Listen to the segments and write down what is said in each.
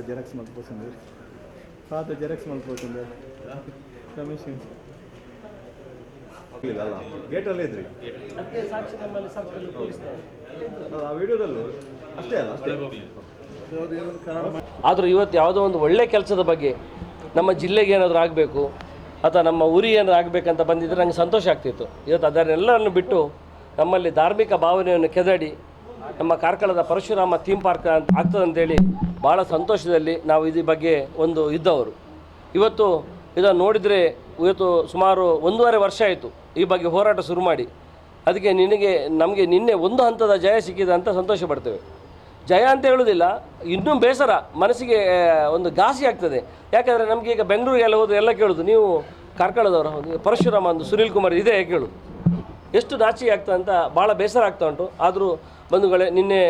రమేష్ కంచన్ పాత జెరాక్స్ మలిపోతుంది పాత జెరాక్స్ మలిపోతుంది ರಮೇಶ್ ಅಲ್ಲ ಗೇಟಲ್ಲೇ ಇದ್ರಿ ಅದಕ್ಕೆ ಸಾಕ್ಷಿ ನಮ್ಮಲ್ಲಿ ಸರ್ಕಲ್ ಪೊಲೀಸ್ನವರು ಅದು ಆ ವಿಡಿಯೋದಲ್ಲೂ ಅಷ್ಟೇ ಅಲ್ಲ ಅಷ್ಟೇ ಆದರೂ ಇವತ್ತು ಯಾವುದೋ ಒಂದು ಒಳ್ಳೆ ಕೆಲಸದ ಬಗ್ಗೆ ನಮ್ಮ ಜಿಲ್ಲೆಗೆ ಏನಾದರೂ ಆಗಬೇಕು ಅಥವಾ ನಮ್ಮ ಊರಿಗೆ ಏನಾದರೂ ಆಗಬೇಕಂತ ಬಂದಿದ್ದರೆ ನನಗೆ ಸಂತೋಷ ಆಗ್ತಿತ್ತು ಇವತ್ತು ಅದನ್ನೆಲ್ಲವನ್ನು ಬಿಟ್ಟು ನಮ್ಮಲ್ಲಿ ಧಾರ್ಮಿಕ ಭಾವನೆಯನ್ನು ಕೆದಡಿ ನಮ್ಮ ಕಾರ್ಕಳದ ಪರಶುರಾಮ ಥೀಮ್ ಪಾರ್ಕ್ ಅಂತ ಆಗ್ತದಂತೇಳಿ ಭಾಳ ಸಂತೋಷದಲ್ಲಿ ನಾವು ಇದ್ರ ಬಗ್ಗೆ ಒಂದು ಇದ್ದವರು. ಇವತ್ತು ಇದನ್ನು ನೋಡಿದರೆ ಇವತ್ತು ಸುಮಾರು ಒಂದೂವರೆ ವರ್ಷ ಆಯಿತು ಈ ಬಗ್ಗೆ ಹೋರಾಟ ಶುರು ಮಾಡಿ. ಅದಕ್ಕೆ ನಿನಗೆ, ನಮಗೆ ನಿನ್ನೆ ಒಂದು ಹಂತದ ಜಯ ಸಿಕ್ಕಿದೆ ಅಂತ ಸಂತೋಷ ಪಡ್ತೇವೆ. ಜಯ ಅಂತ ಹೇಳೋದಿಲ್ಲ, ಇನ್ನೂ ಬೇಸರ, ಮನಸ್ಸಿಗೆ ಒಂದು ಘಾಸಿ ಆಗ್ತದೆ. ಯಾಕಂದರೆ ನಮಗೆ ಈಗ ಬೆಂಗಳೂರಿಗೆಲ್ಲ ಹೋದ್ರೆ ಎಲ್ಲ ಕೇಳೋದು, ನೀವು ಕಾರ್ಕಳದವರು ಪರಶುರಾಮ ಒಂದು ಸುನೀಲ್ ಕುಮಾರ್ ಇದೇ, ಕೇಳು. ಎಷ್ಟು ನಾಚಿಕೆ ಆಗ್ತದೆ ಅಂತ ಭಾಳ ಬೇಸರ ಆಗ್ತಾ ಉಂಟು. ಆದರೂ ಬಂಧುಗಳೇ, ನಿನ್ನೆ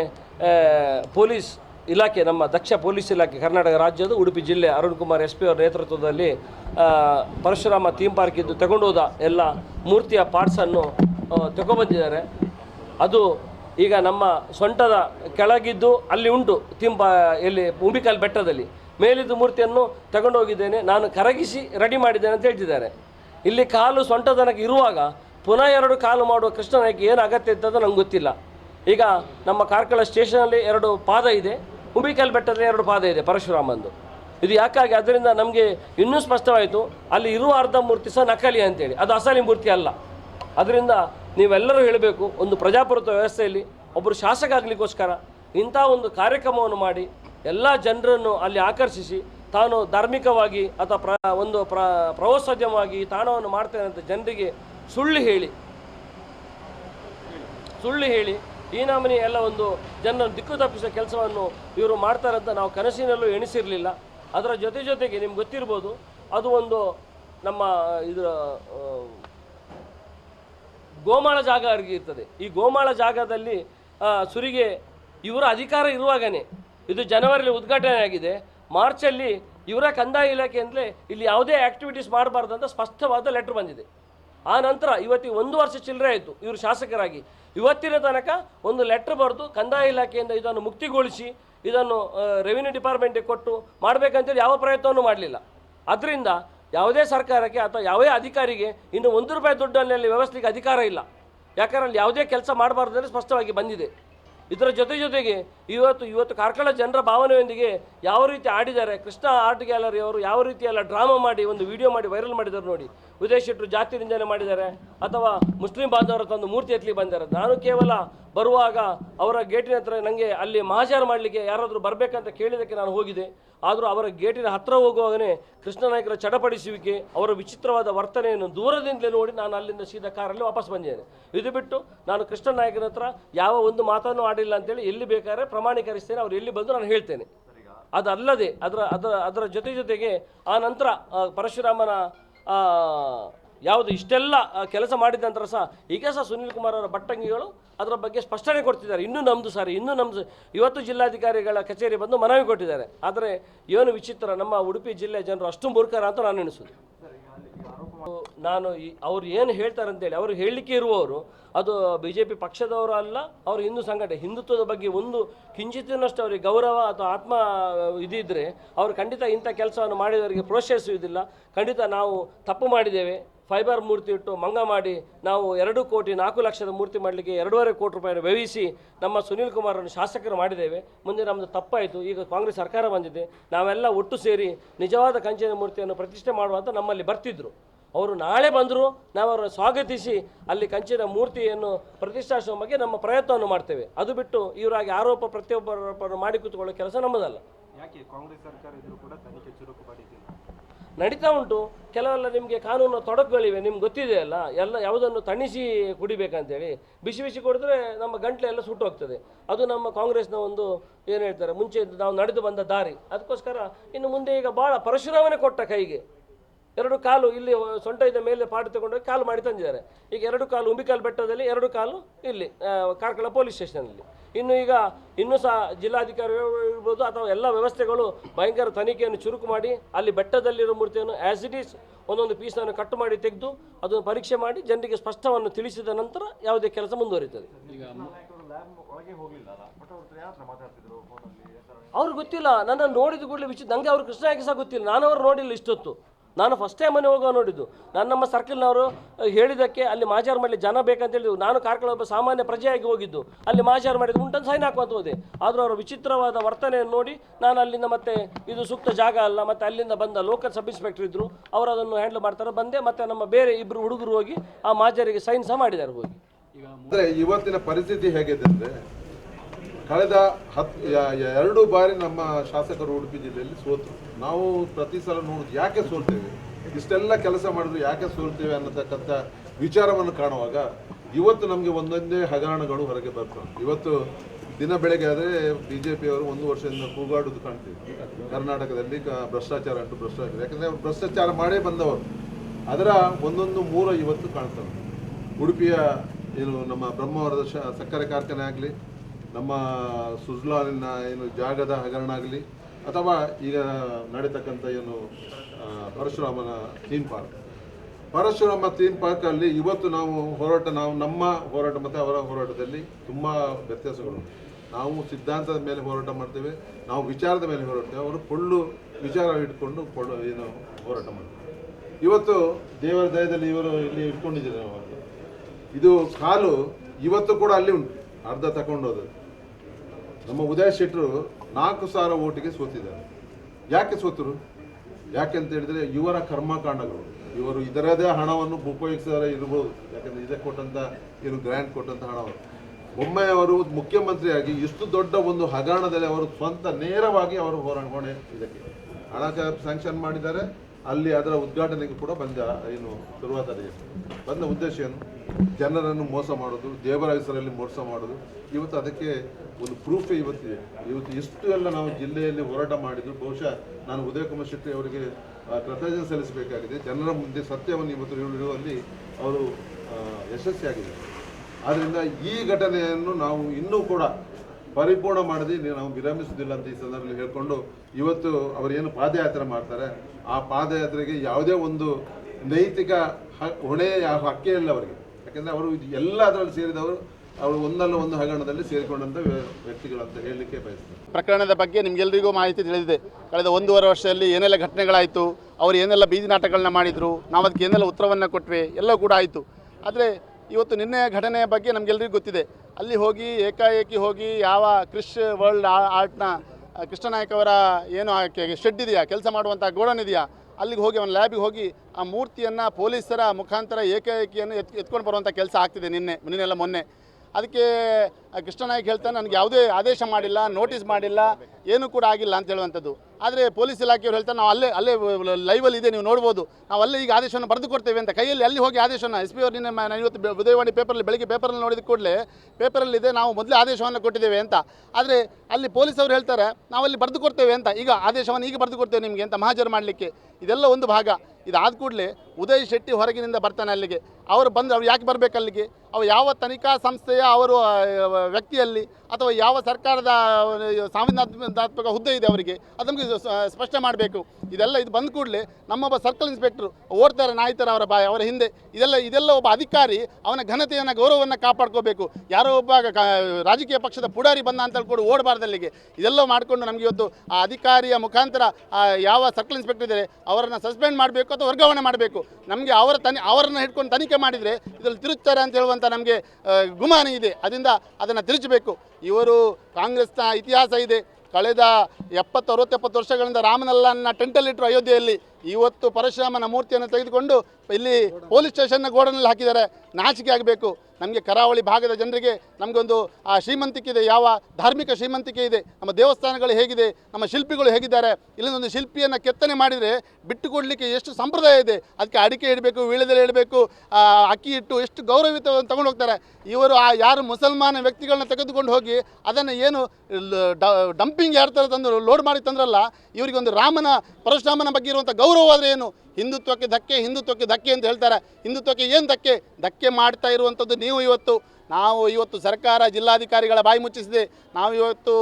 ಪೊಲೀಸ್ ಇಲಾಖೆ, ನಮ್ಮ ದಕ್ಷ ಪೊಲೀಸ್ ಇಲಾಖೆ, ಕರ್ನಾಟಕ ರಾಜ್ಯದ ಉಡುಪಿ ಜಿಲ್ಲೆ ಅರುಣ್ ಕುಮಾರ್ ಎಸ್ ಪಿ ಅವರ ನೇತೃತ್ವದಲ್ಲಿ ಪರಶುರಾಮ ಥೀಮ್ ಪಾರ್ಕ್ ಇದ್ದು ತಗೊಂಡೋದ ಎಲ್ಲ ಮೂರ್ತಿಯ ಪಾರ್ಟ್ಸನ್ನು ತಗೊಬಂದಿದ್ದಾರೆ ಅದು ಈಗ ನಮ್ಮ ಸೊಂಟದ ಕೆಳಗಿದ್ದು ಅಲ್ಲಿ ಉಂಟು ತಿಂಬ ಎಲ್ಲಿ ಉಂಬಿಕಾಲ್ ಬೆಟ್ಟದಲ್ಲಿ. ಮೇಲಿದ್ದು ಮೂರ್ತಿಯನ್ನು ತಗೊಂಡೋಗಿದ್ದೇನೆ ನಾನು ಕರಗಿಸಿ ರೆಡಿ ಮಾಡಿದ್ದೇನೆ ಅಂತ ಹೇಳ್ತಿದ್ದಾರೆ. ಇಲ್ಲಿ ಕಾಲು ಸೊಂಟದನಕ್ಕೆ ಇರುವಾಗ ಪುನಃ ಎರಡು ಕಾಲು ಮಾಡುವ ಕೃಷ್ಣನಾಯ್ಕೆ ಏನು ಅಗತ್ಯ ಇದ್ದದ್ದು ನಂಗೆ ಗೊತ್ತಿಲ್ಲ. ಈಗ ನಮ್ಮ ಕಾರ್ಕಳ ಸ್ಟೇಷನಲ್ಲಿ ಎರಡು ಪಾದ ಇದೆ ಉಂಬಿಕಲ್ ಬೆಟ್ಟದಲ್ಲಿ ಎರಡು ಪಾದ ಇದೆ ಪರಶುರಾಮಂದು. ಇದು ಯಾಕಾಗಿ? ಅದರಿಂದ ನಮಗೆ ಇನ್ನೂ ಸ್ಪಷ್ಟವಾಯಿತು, ಅಲ್ಲಿ ಇರುವ ಅರ್ಧ ಮೂರ್ತಿ ಸಹ ನಕಲಿ ಅಂತೇಳಿ. ಅದು ಅಸಲಿ ಮೂರ್ತಿ ಅಲ್ಲ. ಅದರಿಂದ ನೀವೆಲ್ಲರೂ ಹೇಳಬೇಕು, ಒಂದು ಪ್ರಜಾಪ್ರಭುತ್ವ ವ್ಯವಸ್ಥೆಯಲ್ಲಿ ಒಬ್ಬರು ಶಾಸಕ ಆಗಲಿಕ್ಕೋಸ್ಕರ ಇಂಥ ಒಂದು ಕಾರ್ಯಕ್ರಮವನ್ನು ಮಾಡಿ, ಎಲ್ಲ ಜನರನ್ನು ಅಲ್ಲಿ ಆಕರ್ಷಿಸಿ, ತಾನು ಧಾರ್ಮಿಕವಾಗಿ ಅಥವಾ ಪ್ರ, ಒಂದು ಪ್ರ, ಪ್ರವಾಸೋದ್ಯಮವಾಗಿ ತಾಣವನ್ನು ಮಾಡ್ತೇನೆ ಅಂತ ಜನರಿಗೆ ಸುಳ್ಳು ಹೇಳಿ ಸುಳ್ಳು ಹೇಳಿ ಈ ನಾಮಿನಿ ಎಲ್ಲ ಒಂದು ಜನರನ್ನು ದಿಕ್ಕು ತಪ್ಪಿಸೋ ಕೆಲಸವನ್ನು ಇವರು ಮಾಡ್ತಾರೆ ಅಂತ ನಾವು ಕನಸಿನಲ್ಲೂ ಎಣಿಸಿರಲಿಲ್ಲ. ಅದರ ಜೊತೆ ಜೊತೆಗೆ ನಿಮ್ಗೆ ಗೊತ್ತಿರ್ಬೋದು, ಅದು ಒಂದು ನಮ್ಮ ಇದರ ಗೋಮಾಳ ಜಾಗ ಇರ್ತದೆ. ಈ ಗೋಮಾಳ ಜಾಗದಲ್ಲಿ ಸುರಿಗೆ ಇವರ ಅಧಿಕಾರ ಇರುವಾಗನೇ ಇದು ಜನವರಿಲಿ ಉದ್ಘಾಟನೆ ಆಗಿದೆ. ಮಾರ್ಚಲ್ಲಿ ಇವರ ಕಂದಾಯ ಇಲಾಖೆಯಿಂದಲೇ ಇಲ್ಲಿ ಯಾವುದೇ ಆ್ಯಕ್ಟಿವಿಟೀಸ್ ಮಾಡಬಾರ್ದು ಅಂತ ಸ್ಪಷ್ಟವಾದ ಲೆಟ್ರ್ ಬಂದಿದೆ. ಆ ನಂತರ ಇವತ್ತಿಗೆ ಒಂದು ವರ್ಷ ಚಿಲ್ಲರೆ ಆಯಿತು. ಇವರು ಶಾಸಕರಾಗಿ. ಇವತ್ತಿನ ತನಕ ಒಂದು ಲೆಟ್ರ್ ಬರೆದು ಕಂದಾಯ ಇಲಾಖೆಯಿಂದ ಇದನ್ನು ಮುಕ್ತಿಗೊಳಿಸಿ, ಇದನ್ನು ರೆವಿನ್ಯೂ ಡಿಪಾರ್ಟ್ಮೆಂಟಿಗೆ ಕೊಟ್ಟು ಮಾಡಬೇಕಂತೇಳಿ ಯಾವ ಪ್ರಯತ್ನವೂ ಮಾಡಲಿಲ್ಲ. ಅದರಿಂದ ಯಾವುದೇ ಸರ್ಕಾರಕ್ಕೆ ಅಥವಾ ಯಾವುದೇ ಅಧಿಕಾರಿಗೆ ಇನ್ನು ಒಂದು ರೂಪಾಯಿ ದುಡ್ಡಲ್ಲಿ ವ್ಯವಸ್ಥೆಗೆ ಅಧಿಕಾರ ಇಲ್ಲ. ಯಾಕಂದ್ರೆ ಅಲ್ಲಿ ಯಾವುದೇ ಕೆಲಸ ಮಾಡಬಾರ್ದು ಸ್ಪಷ್ಟವಾಗಿ ಬಂದಿದೆ. ಇದರ ಜೊತೆ ಜೊತೆಗೆ ಇವತ್ತು ಇವತ್ತು ಕಾರ್ಕಳ ಜನರ ಭಾವನೆಯೊಂದಿಗೆ ಯಾವ ರೀತಿ ಆಡಿದ್ದಾರೆ, ಕೃಷ್ಣ ಆರ್ಟ್ ಗ್ಯಾಲರಿ ಅವರು ಯಾವ ರೀತಿ ಎಲ್ಲ ಡ್ರಾಮಾ ಮಾಡಿ, ಒಂದು ವಿಡಿಯೋ ಮಾಡಿ ವೈರಲ್ ಮಾಡಿದ್ದಾರೆ ನೋಡಿ. ಉದಯ್ ಶೆಟ್ಟರು ಜಾತಿ ನಿಂದನೆ ಮಾಡಿದ್ದಾರೆ ಅಥವಾ ಮುಸ್ಲಿಂ ಬಾಂಧವರ ತಂದು ಮೂರ್ತಿ ಎತ್ತಲಿ ಬಂದಿದ್ದಾರೆ. ನಾನು ಕೇವಲ ಬರುವಾಗ ಅವರ ಗೇಟಿನ ಹತ್ರ ನನಗೆ ಅಲ್ಲಿ ಮಹಾಚಾರ ಮಾಡಲಿಕ್ಕೆ ಯಾರಾದರೂ ಬರಬೇಕಂತ ಕೇಳಿದ್ದಕ್ಕೆ ನಾನು ಹೋಗಿದೆ ಆದರೂ ಅವರ ಗೇಟಿನ ಹತ್ತಿರ ಹೋಗುವಾಗಲೇ ಕೃಷ್ಣನಾಯಕರ ಚಡಪಡಿಸುವಿಕೆ, ಅವರ ವಿಚಿತ್ರವಾದ ವರ್ತನೆಯನ್ನು ದೂರದಿಂದಲೇ ನೋಡಿ ನಾನು ಅಲ್ಲಿಂದ ಸೀದಾ ಕಾರಲ್ಲಿ ವಾಪಸ್ ಬಂದಿದ್ದೇನೆ. ಇದು ಬಿಟ್ಟು ನಾನು ಕೃಷ್ಣನಾಯಕನ ಹತ್ರ ಯಾವ ಒಂದು ಮಾತನ್ನು ಆಡಿಲ್ಲ ಅಂತೇಳಿ ಎಲ್ಲಿ ಬೇಕಾದ್ರೆ ಪ್ರಮಾಣೀಕರಿಸ್ತೇನೆ, ಅವ್ರು ಎಲ್ಲಿ ಬಂದು ನಾನು ಹೇಳ್ತೇನೆ. ಅದಲ್ಲದೆ ಅದರ ಅದರ ಅದರ ಜೊತೆ ಜೊತೆಗೆ ಆ ನಂತರ ಪರಶುರಾಮನ ಯಾವುದು ಇಷ್ಟೆಲ್ಲ ಕೆಲಸ ಮಾಡಿದ ನಂತರ ಸಹ, ಈಗ ಸಹ ಸುನೀಲ್ ಕುಮಾರ್ ಅವರ ಬಟ್ಟಂಗಿಗಳು ಅದರ ಬಗ್ಗೆ ಸ್ಪಷ್ಟನೆ ಕೊಡ್ತಿದ್ದಾರೆ. ಇನ್ನೂ ನಮ್ಮದು ಸರ್, ಇನ್ನೂ ನಮ್ಮದು ಇವತ್ತು ಜಿಲ್ಲಾಧಿಕಾರಿಗಳ ಕಚೇರಿ ಬಂದು ಮನವಿ ಕೊಟ್ಟಿದ್ದಾರೆ. ಆದರೆ, ಏನು ವಿಚಿತ್ರ, ನಮ್ಮ ಉಡುಪಿ ಜಿಲ್ಲೆ ಜನರು ಅಷ್ಟು ಮೂರ್ಖರ ಅಂತ ನಾನು ಎಣಿಸೋದು ನಾನು ಅವ್ರು ಏನು ಹೇಳ್ತಾರೆ ಅಂತೇಳಿ ಅವರು ಹೇಳಲಿಕ್ಕೆ ಇರುವವರು, ಅದು ಬಿ ಜೆ ಪಿ ಪಕ್ಷದವರು ಅಲ್ಲ, ಅವರು ಹಿಂದೂ ಸಂಘಟನೆ. ಹಿಂದುತ್ವದ ಬಗ್ಗೆ ಒಂದು ಕಿಂಚಿತ್ತಿನಷ್ಟು ಅವರಿಗೆ ಗೌರವ ಅಥವಾ ಆತ್ಮ ಇದಿದ್ದರೆ ಅವರು ಖಂಡಿತ ಇಂಥ ಕೆಲಸವನ್ನು ಮಾಡಿದವರಿಗೆ ಪ್ರೋತ್ಸಾಹಿಸುವುದಿಲ್ಲ. ಖಂಡಿತ ನಾವು ತಪ್ಪು ಮಾಡಿದ್ದೇವೆ. ಫೈಬರ್ ಮೂರ್ತಿ ಇಟ್ಟು ಮಂಗ ಮಾಡಿ ನಾವು ಎರಡು ಕೋಟಿ, ನಾಲ್ಕು ಲಕ್ಷದ ಮೂರ್ತಿ ಮಾಡಲಿಕ್ಕೆ ಎರಡೂವರೆ ಕೋಟಿ ರೂಪಾಯಿಯನ್ನು ವ್ಯಯಿಸಿ ನಮ್ಮ ಸುನೀಲ್ ಕುಮಾರನ್ನು ಶಾಸಕರು ಮಾಡಿದ್ದೇವೆ. ಮುಂದೆ ನಮ್ಮದು ತಪ್ಪಾಯಿತು. ಈಗ ಕಾಂಗ್ರೆಸ್ ಸರ್ಕಾರ ಬಂದಿದೆ. ನಾವೆಲ್ಲ ಒಟ್ಟು ಸೇರಿ ನಿಜವಾದ ಕಂಚಿನ ಮೂರ್ತಿಯನ್ನು ಪ್ರತಿಷ್ಠೆ ಮಾಡುವಂತ ನಮ್ಮಲ್ಲಿ ಬರ್ತಿದ್ರು. ಅವರು ನಾಳೆ ಬಂದರೂ ನಾವು ಅವರನ್ನು ಸ್ವಾಗತಿಸಿ ಅಲ್ಲಿ ಕಂಚಿನ ಮೂರ್ತಿಯನ್ನು ಪ್ರತಿಷ್ಠಾಪಿಸುವ ಬಗ್ಗೆ ನಮ್ಮ ಪ್ರಯತ್ನವನ್ನು ಮಾಡ್ತೇವೆ. ಅದು ಬಿಟ್ಟು ಇವರಾಗಿ ಆರೋಪ ಪ್ರತಿಯೊಬ್ಬರೊಬ್ಬರು ಮಾಡಿ ಕೂತ್ಕೊಳ್ಳೋ ಕೆಲಸ ನಮ್ಮದಲ್ಲ. ಯಾಕೆ ಕಾಂಗ್ರೆಸ್ ಸರ್ಕಾರ ಕೂಡ ತನಿಖೆ ಚುರುಕು ಪಡಿತಿಲ್ಲ ನಡೀತಾ ಉಂಟು. ಕೆಲವೆಲ್ಲ ನಿಮಗೆ ಕಾನೂನು ತೊಡಕುಗಳಿವೆ ನಿಮ್ಗೆ ಗೊತ್ತಿದೆ ಅಲ್ಲ? ಎಲ್ಲ ಯಾವುದನ್ನು ತಣಿಸಿ ಕುಡಿಬೇಕಂತೇಳಿ. ಬಿಸಿ ಬಿಸಿ ಕುಡಿದ್ರೆ ನಮ್ಮ ಗಂಟ್ಲೆ ಎಲ್ಲ ಸುಟ್ಟು ಹೋಗ್ತದೆ. ಅದು ನಮ್ಮ ಕಾಂಗ್ರೆಸ್ನ ಒಂದು ಏನು ಹೇಳ್ತಾರೆ ಮುಂಚೆ ನಾವು ನಡೆದು ಬಂದ ದಾರಿ. ಅದಕ್ಕೋಸ್ಕರ ಇನ್ನು ಮುಂದೆ ಈಗ ಭಾಳ ಪರಶುರಾಮನೆ ಕೊಟ್ಟ ಕೈಗೆ. ಎರಡು ಕಾಲು ಇಲ್ಲಿ ಸೊಂಟ ಇದ್ದ ಮೇಲೆ ಪಾಡು ತಗೊಂಡೋಗಿ ಕಾಲು ಮಾಡಿ ತಂದಿದ್ದಾರೆ. ಈಗ ಎರಡು ಕಾಲು ಉಂಬಿಕಾಲ್ ಬೆಟ್ಟದಲ್ಲಿ ಎರಡು ಕಾಲು ಇಲ್ಲಿ ಕಾರ್ಕಳ ಪೊಲೀಸ್ ಸ್ಟೇಷನಲ್ಲಿ. ಇನ್ನು ಈಗ ಇನ್ನೂ ಸಹ ಜಿಲ್ಲಾಧಿಕಾರಿ ಇರ್ಬೋದು ಅಥವಾ ಎಲ್ಲ ವ್ಯವಸ್ಥೆಗಳು ಭಯಂಕರ ತನಿಖೆಯನ್ನು ಚುರುಕು ಮಾಡಿ ಅಲ್ಲಿ ಬೆಟ್ಟದಲ್ಲಿರೋ ಮೂರ್ತಿಯನ್ನು ಆ್ಯಸ್ ಇಟ್ ಈಸ್ ಒಂದೊಂದು ಪೀಸನ್ನು ಕಟ್ ಮಾಡಿ ತೆಗೆದು ಅದನ್ನು ಪರೀಕ್ಷೆ ಮಾಡಿ ಜನರಿಗೆ ಸ್ಪಷ್ಟವನ್ನು ತಿಳಿಸಿದ ನಂತರ ಯಾವುದೇ ಕೆಲಸ ಮುಂದುವರಿತದೆ ಅವ್ರಿಗೆ ಗೊತ್ತಿಲ್ಲ ನನ್ನನ್ನು ನೋಡಿದ ಕೂಡಲೇ ವಿಚಿತ್ರ ನನಗೆ ಅವ್ರು ಕೃಷ್ಣ ಯಾಕೆ ಸಹ ಗೊತ್ತಿಲ್ಲ. ನಾನು ಅವ್ರು ನೋಡಿಲ್ಲ ಇಷ್ಟೊತ್ತು. ನಾನು ಫಸ್ಟ್ ಟೈಮ್ ಮನೆ ಹೋಗೋ ನೋಡಿದ್ದು. ನನ್ನ ನಮ್ಮ ಸರ್ಕಲ್ನವರು ಹೇಳಿದ್ದಕ್ಕೆ ಅಲ್ಲಿ ಮಾಜಾರ್ ಮಾಡಲಿ ಜನ ಬೇಕಂತ ಹೇಳಿದ್ರು. ನಾನು ಕಾರ್ಕಳ ಒಬ್ಬ ಸಾಮಾನ್ಯ ಪ್ರಜೆಯಾಗಿ ಹೋಗಿದ್ದು. ಅಲ್ಲಿ ಮಾಜಾರ್ ಮಾಡಿದ ಉಂಟನ್ನು ಸೈನ್ ಹಾಕುವಂತ ಹೋದೆ. ಆದರೂ ಅವರ ವಿಚಿತ್ರವಾದ ವರ್ತನೆಯನ್ನು ನೋಡಿ ನಾನು ಅಲ್ಲಿಂದ ಮತ್ತೆ ಇದು ಸೂಕ್ತ ಜಾಗ ಅಲ್ಲ, ಮತ್ತೆ ಅಲ್ಲಿಂದ ಬಂದ ಲೋಕಲ್ ಸಬ್ ಇನ್ಸ್ಪೆಕ್ಟರ್ ಇದ್ದರು ಅವರು ಅದನ್ನು ಹ್ಯಾಂಡಲ್ ಮಾಡ್ತಾರೆ. ಬಂದೆ, ಮತ್ತೆ ನಮ್ಮ ಬೇರೆ ಇಬ್ಬರು ಹುಡುಗರು ಹೋಗಿ ಆ ಮಾಜಾರಿಗೆ ಸೈನ್ ಸಹ ಮಾಡಿದ್ದಾರೆ ಹೋಗಿ. ಇವತ್ತಿನ ಪರಿಸ್ಥಿತಿ ಹೇಗಿದೆ ಅಂದ್ರೆ ಕಳೆದ ಹತ್ ಎರಡು ಬಾರಿ ನಮ್ಮ ಶಾಸಕರು ಉಡುಪಿ ಜಿಲ್ಲೆಯಲ್ಲಿ ಸೋತರು. ನಾವು ಪ್ರತಿ ಸಲ ನೋಡುದು ಯಾಕೆ ಸೋಲ್ತೇವೆ? ಇಷ್ಟೆಲ್ಲ ಕೆಲಸ ಮಾಡಿದ್ರು ಯಾಕೆ ಸೋಲ್ತೇವೆ ಅನ್ನತಕ್ಕಂಥ ವಿಚಾರವನ್ನು ಕಾಣುವಾಗ ಇವತ್ತು ನಮಗೆ ಒಂದೊಂದೇ ಹಗರಣಗಳು ಹೊರಗೆ ಬರ್ತವೆ. ಇವತ್ತು ದಿನ ಬೆಳಗ್ಗೆ ಆದರೆ ಬಿ ಜೆ ಪಿಯವರು ಒಂದು ವರ್ಷದಿಂದ ಕೂಗಾಡುದು ಕಾಣ್ತೀವಿ ಕರ್ನಾಟಕದಲ್ಲಿ ಭ್ರಷ್ಟಾಚಾರ ಅಂಟು ಭ್ರಷ್ಟಾಚಾರ. ಯಾಕಂದರೆ ಅವರು ಭ್ರಷ್ಟಾಚಾರ ಮಾಡೇ ಬಂದವರು. ಅದರ ಒಂದೊಂದು ಮೂಲ ಇವತ್ತು ಕಾಣ್ತವೆ. ಉಡುಪಿಯ ಏನು ನಮ್ಮ ಬ್ರಹ್ಮವರದ ಸಕ್ಕರೆ ಕಾರ್ಖಾನೆ ಆಗಲಿ ನಮ್ಮ ಸುಜ್ಲಾನಿನ ಏನು ಜಾಗದ ಹಗರಣ ಆಗಲಿ ಅಥವಾ ಈಗ ನಡೀತಕ್ಕಂಥ ಏನು ಪರಶುರಾಮನ ಥೀಮ್ ಪಾರ್ಕ್ ಪರಶುರಾಮ ಥೀಮ್ ಪಾರ್ಕಲ್ಲಿ ಇವತ್ತು ನಾವು ಹೋರಾಟ, ನಾವು ನಮ್ಮ ಹೋರಾಟ ಮತ್ತು ಅವರ ಹೋರಾಟದಲ್ಲಿ ತುಂಬ ವ್ಯತ್ಯಾಸಗಳು. ನಾವು ಸಿದ್ಧಾಂತದ ಮೇಲೆ ಹೋರಾಟ ಮಾಡ್ತೇವೆ, ನಾವು ವಿಚಾರದ ಮೇಲೆ ಹೋರಾಡ್ತೇವೆ ಅವರು ಪೊಳ್ಳು ವಿಚಾರ ಇಟ್ಕೊಂಡು ಪೊಳ್ಳು ಏನು ಹೋರಾಟ ಮಾಡ್ತೇವೆ ಇವತ್ತು ದೇವರ ದಯದಲ್ಲಿ ಇವರು ಇಲ್ಲಿ ಇಟ್ಕೊಂಡಿದ್ದೀರಿ ನಾವು ಇದು ಕಾಲು ಇವತ್ತು ಕೂಡ ಅಲ್ಲಿ ಉಂಟು. ಅರ್ಧ ತಗೊಂಡೋದು ನಮ್ಮ ಉದಯ ಶೆಟ್ಟರು ನಾಲ್ಕು ಸಾವಿರ ಓಟಿಗೆ ಸೋತಿದ್ದಾರೆ. ಯಾಕೆ ಸೋತರು? ಯಾಕೆಂತ ಹೇಳಿದ್ರೆ ಇವರ ಕರ್ಮಕಾಂಡಗಳು. ಇವರು ಇದರದೇ ಹಣವನ್ನು ಉಪಯೋಗಿಸಿದರೆ ಇರಬಹುದು ಯಾಕಂದ್ರೆ ಇದೇ ಕೊಟ್ಟಂತ ಇವರು ಗ್ರ್ಯಾಂಟ್ ಕೊಟ್ಟಂತ ಹಣವನ್ನು. ಒಮ್ಮೆ ಅವರು ಮುಖ್ಯಮಂತ್ರಿಯಾಗಿ ಇಷ್ಟು ದೊಡ್ಡ ಒಂದು ಹಗರಣದಲ್ಲಿ ಅವರು ಸ್ವಂತ ನೇರವಾಗಿ ಅವರು ಹೊರಗಡೆ ಇದಕ್ಕೆ. ಹಣ ಸ್ಯಾಂಕ್ಷನ್ ಮಾಡಿದ್ದಾರೆ. ಅಲ್ಲಿ ಅದರ ಉದ್ಘಾಟನೆಗೆ ಕೂಡ ಬಂದ, ಏನು ಶುರುವಾತದೆ ಬಂದ ಉದ್ದೇಶ ಏನು? ಜನರನ್ನು ಮೋಸ ಮಾಡೋದು, ದೇವರ ಹೆಸರಲ್ಲಿ ಮೋಸ ಮಾಡೋದು. ಇವತ್ತು ಅದಕ್ಕೆ ಒಂದು ಪ್ರೂಫೇ ಇವತ್ತಿದೆ. ಇವತ್ತು ಇಷ್ಟು ಎಲ್ಲ ನಾವು ಜಿಲ್ಲೆಯಲ್ಲಿ ಹೋರಾಟ ಮಾಡಿದ್ರು, ಬಹುಶಃ ನಾನು ಉದಯ ಕುಮಾರ್ ಶೆಟ್ಟಿ ಅವರಿಗೆ ಕೃತಜ್ಞತೆ ಸಲ್ಲಿಸಬೇಕಾಗಿದೆ. ಜನರ ಮುಂದೆ ಸತ್ಯವನ್ನು ಇವತ್ತು ಹೇಳಿರುವಲ್ಲಿ ಅವರು ಯಶಸ್ವಿಯಾಗಿದೆ ಆದ್ದರಿಂದ ಈ ಘಟನೆಯನ್ನು ನಾವು ಇನ್ನೂ ಕೂಡ ಪರಿಪೂರ್ಣ ಮಾಡದೆ, ನೀವು ವಿರಮಿಸುವುದಿಲ್ಲ ಅಂತ ಈ ಸಂದರ್ಭದಲ್ಲಿ ಹೇಳ್ಕೊಂಡು ಇವತ್ತು ಅವರೇನು ಪಾದಯಾತ್ರೆ ಮಾಡ್ತಾರೆ, ಆ ಪಾದಯಾತ್ರೆಗೆ ಯಾವುದೇ ಒಂದು ನೈತಿಕ ಹೊಣೆ ಯಾವ ಹಕ್ಕೇ ಇಲ್ಲ ಅವರಿಗೆ. ಯಾಕೆಂದರೆ ಅವರು ಎಲ್ಲ ಅದರಲ್ಲಿ ಸೇರಿದವರು, ಅವರು ಒಂದಲ್ಲ ಒಂದು ಹಗರಣದಲ್ಲಿ ಸೇರಿಕೊಂಡಂಥ ವ್ಯಕ್ತಿಗಳು ಅಂತ ಹೇಳಲಿಕ್ಕೆ ಬಯಸ್ತಾರೆ ಪ್ರಕರಣದ ಬಗ್ಗೆ ನಿಮಗೆಲ್ಲರಿಗೂ ಮಾಹಿತಿ ತಿಳಿದಿದೆ. ಕಳೆದ ಒಂದೂವರೆ ವರ್ಷದಲ್ಲಿ ಏನೆಲ್ಲ ಘಟನೆಗಳಾಯಿತು, ಅವರು ಏನೆಲ್ಲ ಬೀದಿ ನಾಟಕಗಳನ್ನ ಮಾಡಿದರು, ನಾವು ಅದಕ್ಕೆ ಏನೆಲ್ಲ ಉತ್ತರವನ್ನು ಕೊಟ್ವಿ, ಎಲ್ಲ ಕೂಡ ಆಯಿತು. ಆದರೆ ಇವತ್ತು ನಿನ್ನೆ ಘಟನೆಯ ಬಗ್ಗೆ ನಮಗೆಲ್ಲರಿಗೂ ಗೊತ್ತಿದೆ. ಅಲ್ಲಿ ಹೋಗಿ, ಏಕಾಏಕಿ ಹೋಗಿ ಯಾವ ಕ್ರಿಶ್ ವರ್ಲ್ಡ್ ಆರ್ಟ್ನ ಕೃಷ್ಣನಾಯಕ್ ಅವರ ಏನು ಶೆಡ್ ಇದೆಯಾ? ಕೆಲಸ ಮಾಡುವಂಥ ಗೋಡನ್ ಇದೆಯಾ? ಅಲ್ಲಿಗೆ ಹೋಗಿ, ಅವನ ಲ್ಯಾಬಿಗೆ ಹೋಗಿ ಆ ಮೂರ್ತಿಯನ್ನು ಪೊಲೀಸರ ಮುಖಾಂತರ ಏಕಾಏಕಿಯನ್ನು ಎತ್ ಎತ್ಕೊಂಡು ಬರುವಂಥ ಕೆಲಸ ಆಗ್ತಿದೆ ನಿನ್ನೆ, ನಿನ್ನೆಲ್ಲ ಮೊನ್ನೆ. ಅದಕ್ಕೆ ಕೃಷ್ಣನಾಯಕ್ ಹೇಳ್ತಾನೆ, ನನಗೆ ಯಾವುದೇ ಆದೇಶ ಮಾಡಿಲ್ಲ ನೋಟಿಸ್ ಮಾಡಿಲ್ಲ, ಏನೂ ಕೂಡ ಆಗಿಲ್ಲ ಅಂತ ಹೇಳುವಂಥದ್ದು. ಆದರೆ ಪೊಲೀಸ್ ಇಲಾಖೆಯವರು ಹೇಳ್ತಾರೆ, ನಾವು ಅಲ್ಲೇ ಅಲ್ಲೇ ಲೈವಲ್ಲಿ ಇದೆ, ನೀವು ನೋಡ್ಬೋದು. ನಾವು ಅಲ್ಲೇ ಈಗ ಆದೇಶವನ್ನು ಬರೆದು ಕೊಡ್ತೇವೆ ಅಂತ. ಕೈಯಲ್ಲಿ ಅಲ್ಲಿ ಹೋಗಿ ಆದೇಶವನ್ನು ಎಸ್ ಪಿ ಅವರು ನಿನ್ನೆ ನಾನು ಇವತ್ತು ಉದಯವಾಣಿ ಪೇಪರಲ್ಲಿ ಬೆಳಗ್ಗೆ ಪೇಪರಲ್ಲಿ ನೋಡಿದ ಕೂಡಲೇ ಪೇಪರಲ್ಲಿದೆ ನಾವು ಮೊದಲೇ ಆದೇಶವನ್ನು ಕೊಟ್ಟಿದ್ದೇವೆ ಅಂತ. ಆದರೆ ಅಲ್ಲಿ ಪೊಲೀಸ್ ಅವರು ಹೇಳ್ತಾರೆ ನಾವಲ್ಲಿ ಬರೆದು ಕೊಡ್ತೇವೆ ಅಂತ. ಈಗ ಆದೇಶವನ್ನು ಈಗ ಬರೆದು ಕೊಡ್ತೇವೆ ನಿಮಗೆ ಅಂತ ಮಹಾಜರು ಮಾಡಲಿಕ್ಕೆ. ಇದೆಲ್ಲ ಒಂದು ಭಾಗ. ಇದಾದ ಕೂಡಲೇ ಉದಯ್ ಶೆಟ್ಟಿ ಹೊರಗಿನಿಂದ ಬರ್ತಾನೆ ಅಲ್ಲಿಗೆ. ಅವರು ಬಂದು ಅವ್ರು ಯಾಕೆ ಬರಬೇಕು ಅಲ್ಲಿಗೆ? ಅವು ಯಾವ ತನಿಖಾ ಸಂಸ್ಥೆಯ ಅವರು ವ್ಯಕ್ತಿಯಲ್ಲಿ ಅಥವಾ ಯಾವ ಸರ್ಕಾರದ ಸಾಂವಿಧಾನಾತ್ಮಕ ಹುದ್ದೆ ಇದೆ ಅವರಿಗೆ? ಅದು ನಮಗೆ ಸ- ಸ್ಪಷ್ಟ ಮಾಡಬೇಕು. ಇದೆಲ್ಲ ಇದು ಬಂದ ಕೂಡಲೇ ನಮ್ಮೊಬ್ಬ ಸರ್ಕಲ್ ಇನ್ಸ್ಪೆಕ್ಟ್ರು ಓಡ್ತಾರೆ ನಾಯಿ ಅವರ ಬಾಯ ಅವರ ಹಿಂದೆ ಇದೆಲ್ಲ ಇದೆಲ್ಲ ಒಬ್ಬ ಅಧಿಕಾರಿ ಅವನ ಘನತೆಯನ್ನು, ಗೌರವವನ್ನು ಕಾಪಾಡ್ಕೋಬೇಕು. ಯಾರೋ ಒಬ್ಬ ರಾಜಕೀಯ ಪಕ್ಷದ ಪುಡಾರಿ ಬಂದ ಅಂತ ಹೇಳ್ಕೊಂಡು ಓಡಬಾರ್ದು ಅಲ್ಲಿಗೆ. ಇದೆಲ್ಲ ಮಾಡಿಕೊಂಡು ನಮಗೆ ಇವತ್ತು ಆ ಅಧಿಕಾರಿಯ ಮುಖಾಂತರ ಯಾವ ಸರ್ಕಲ್ ಇನ್ಸ್ಪೆಕ್ಟರ್ ಇದ್ದಾರೆ, ಅವರನ್ನು ಸಸ್ಪೆಂಡ್ ಮಾಡಬೇಕು ಅಥವಾ ವರ್ಗಾವಣೆ ಮಾಡಬೇಕು. ನಮಗೆ ಅವರ ತನಿ, ಅವರನ್ನು ಹಿಡ್ಕೊಂಡು ತನಿಖೆ ಮಾಡಿದರೆ ಇದರಲ್ಲಿ ತಿರುಚ್ತಾರೆ ಅಂತ ಹೇಳುವಂಥ ನಮಗೆ ಗುಮಾನ ಇದೆ. ಅದರಿಂದ ಅದನ್ನು ತಿರುಚಬೇಕು. ಇವರು ಕಾಂಗ್ರೆಸ್ನ ಇತಿಹಾಸ ಇದೆ. ಕಳೆದ ಎಪ್ಪತ್ತು, ಅರವತ್ತೆಪ್ಪತ್ತು ವರ್ಷಗಳಿಂದ ರಾಮನಲ್ಲನ್ನ ಟೆಂಟಲ್ಲಿಟ್ಟರು ಅಯೋಧ್ಯೆಯಲ್ಲಿ. ಇವತ್ತು ಪರಶುರಾಮನ ಮೂರ್ತಿಯನ್ನು ತೆಗೆದುಕೊಂಡು ಇಲ್ಲಿ ಪೊಲೀಸ್ ಸ್ಟೇಷನ್ನ ಗೋಡನಲ್ಲಿ ಹಾಕಿದ್ದಾರೆ. ನಾಚಿಕೆ ಆಗಬೇಕು. ನಮಗೆ ಕರಾವಳಿ ಭಾಗದ ಜನರಿಗೆ ನಮಗೊಂದು ಆ ಶ್ರೀಮಂತಿಕೆ ಇದೆ ಯಾವ ಧಾರ್ಮಿಕ ಶ್ರೀಮಂತಿಕೆ ಇದೆ. ನಮ್ಮ ದೇವಸ್ಥಾನಗಳು ಹೇಗಿದೆ. ನಮ್ಮ ಶಿಲ್ಪಿಗಳು ಹೇಗಿದ್ದಾರೆ. ಇಲ್ಲೊಂದು ಶಿಲ್ಪಿಯನ್ನು ಕೆತ್ತನೆ ಮಾಡಿದರೆ ಬಿಟ್ಟುಕೊಡಲಿಕ್ಕೆ ಎಷ್ಟು ಸಂಪ್ರದಾಯ ಇದೆ. ಅದಕ್ಕೆ ಅಡಿಕೆ ಇಡಬೇಕು, ವೀಳ್ಯದೆಲೆ ಇಡಬೇಕು ಅಕ್ಕಿ ಇಟ್ಟು ಎಷ್ಟು ಗೌರವಿತ ತಗೊಂಡು ಹೋಗ್ತಾರೆ. ಇವರು ಆ ಯಾರು ಮುಸಲ್ಮಾನ ವ್ಯಕ್ತಿಗಳನ್ನ ತೆಗೆದುಕೊಂಡು ಹೋಗಿ ಅದನ್ನು ಏನು ಡಂಪಿಂಗ್ ಯಾರ ಥರ ತಂದರು, ಲೋಡ್ ಮಾಡಿ ತಂದ್ರಲ್ಲ ಇವರಿಗೆ ಒಂದು ರಾಮನ, ಪರಶುರಾಮನ ಬಗ್ಗೆ ಇರುವಂಥ ಗೌರವ ಆದರೆ ಏನು? ಹಿಂದುತ್ವಕ್ಕೆ ಧಕ್ಕೆ ಹಿಂದುತ್ವಕ್ಕೆ ಧಕ್ಕೆ ಅಂತ ಹೇಳ್ತಾರೆ. ಹಿಂದುತ್ವಕ್ಕೆ ಏನು ಧಕ್ಕೆ? ಧಕ್ಕೆ ಮಾಡ್ತಾ ಇರುವಂಥದ್ದು ನೀವು ಇವತ್ತು. ನಾವು ಇವತ್ತು ಸರ್ಕಾರ, ಜಿಲ್ಲಾಧಿಕಾರಿಗಳ ಬಾಯಿ ಮುಚ್ಚಿಸಿದೆ. ನಾವು ಇವತ್ತು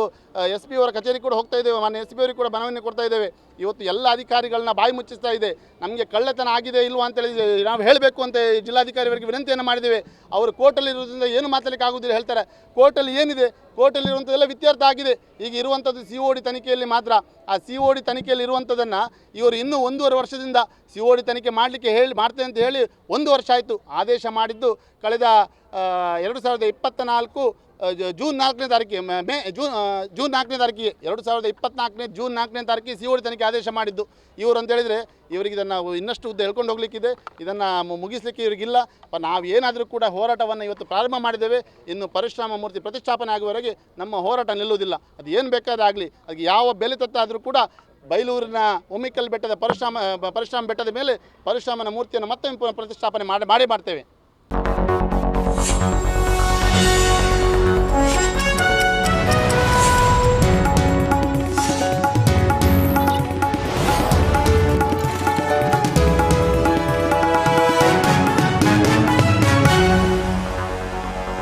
ಎಸ್ ಪಿ ಅವರ ಕಚೇರಿ ಕೂಡ ಹೋಗ್ತಾ ಇದ್ದೇವೆ. ಮಾನ್ಯ ಎಸ್ ಪಿ ಅವರಿಗೆ ಕೂಡ ಮನವಿಯನ್ನು ಕೊಡ್ತಾ ಇದ್ದೇವೆ. ಇವತ್ತು ಎಲ್ಲ ಅಧಿಕಾರಿಗಳನ್ನ ಬಾಯಿ ಮುಚ್ಚಿಸ್ತಾ ಇದೆ. ನಮಗೆ ಕಳ್ಳತನ ಆಗಿದೆ ಇಲ್ವಾ ಅಂತೇಳಿ ನಾವು ಹೇಳಬೇಕು ಅಂತ ಜಿಲ್ಲಾಧಿಕಾರಿಯವರಿಗೆ ವಿನಂತಿಯನ್ನು ಮಾಡಿದ್ದೇವೆ. ಅವರು ಕೋರ್ಟಲ್ಲಿ ಇರೋದ್ರಿಂದ ಏನು ಮಾತಾಡಲಿಕ್ಕೆ ಆಗೋದಿಲ್ಲ ಹೇಳ್ತಾರೆ. ಕೋರ್ಟಲ್ಲಿ ಏನಿದೆ? ಕೋರ್ಟಲ್ಲಿ ಇರುವಂಥದ್ದೆಲ್ಲ ವ್ಯತ್ಯರ್ಥ ಆಗಿದೆ. ಈಗ ಇರುವಂಥದ್ದು ಸಿ ಒ ಡಿ ತನಿಖೆಯಲ್ಲಿ ಮಾತ್ರ. ಆ ಸಿ ಒ ಡಿ ತನಿಖೆಯಲ್ಲಿ ಇರುವಂಥದ್ದನ್ನು ಇವರು ಇನ್ನೂ ಒಂದೂವರೆ ವರ್ಷದಿಂದ ಸಿ ಓ ಡಿ ತನಿಖೆ ಮಾಡಲಿಕ್ಕೆ ಹೇಳಿ, ಮಾಡ್ತೇನೆ ಅಂತ ಹೇಳಿ ಒಂದು ವರ್ಷ ಆಯಿತು. ಆದೇಶ ಮಾಡಿದ್ದು ಕಳೆದ ಎರಡು ಸಾವಿರದ ಇಪ್ಪತ್ತ ನಾಲ್ಕು ಜೂನ್ ನಾಲ್ಕನೇ ತಾರೀಕಿಗೆ, ಮೇ ಜೂನ್ ಜೂನ್ ನಾಲ್ಕನೇ ತಾರೀಕಿಗೆ, ಎರಡು ಸಾವಿರದ ಇಪ್ಪತ್ನಾಲ್ಕನೇ, ಜೂನ್ ನಾಲ್ಕನೇ ತಾರೀಕಿಗೆ ಸಿ ಓಡಿ ತನಿಖೆ ಆದೇಶ ಮಾಡಿದ್ದು. ಇವರು ಅಂತ ಹೇಳಿದರೆ ಇವರಿಗೆ ಇದನ್ನು ಇನ್ನಷ್ಟು ಉದ್ದ ಹೇಳ್ಕೊಂಡು ಹೋಗ್ಲಿಕ್ಕಿದೆ. ಇದನ್ನು ಮುಗಿಸ್ಲಿಕ್ಕೆ ಇವರಿಗಿಲ್ಲ. ನಾವು ಏನಾದರೂ ಕೂಡ ಹೋರಾಟವನ್ನು ಇವತ್ತು ಪ್ರಾರಂಭ ಮಾಡಿದ್ದೇವೆ. ಇನ್ನು ಪರಶುರಾಮ ಮೂರ್ತಿ ಪ್ರತಿಷ್ಠಾಪನೆ ಆಗುವವರೆಗೆ ನಮ್ಮ ಹೋರಾಟ ನಿಲ್ಲುವುದಿಲ್ಲ. ಅದು ಏನು ಬೇಕಾದಾಗಲಿ ಅದಕ್ಕೆ ಯಾವ ಬೆಲೆ ತತ್ತಾದರೂ ಕೂಡ ಬೈಲೂರಿನ ಒಮ್ಮಿಕಲ್ ಬೆಟ್ಟದ ಪರಶುರಾಮ ಪರಶುರಾಮ ಬೆಟ್ಟದ ಮೇಲೆ ಪರಶುರಾಮನ ಮೂರ್ತಿಯನ್ನು ಮತ್ತೊಮ್ಮೆ ಪುನಃ ಪ್ರತಿಷ್ಠಾಪನೆ ಮಾಡಿ ಮಾಡಿ ಮಾಡ್ತೇವೆ.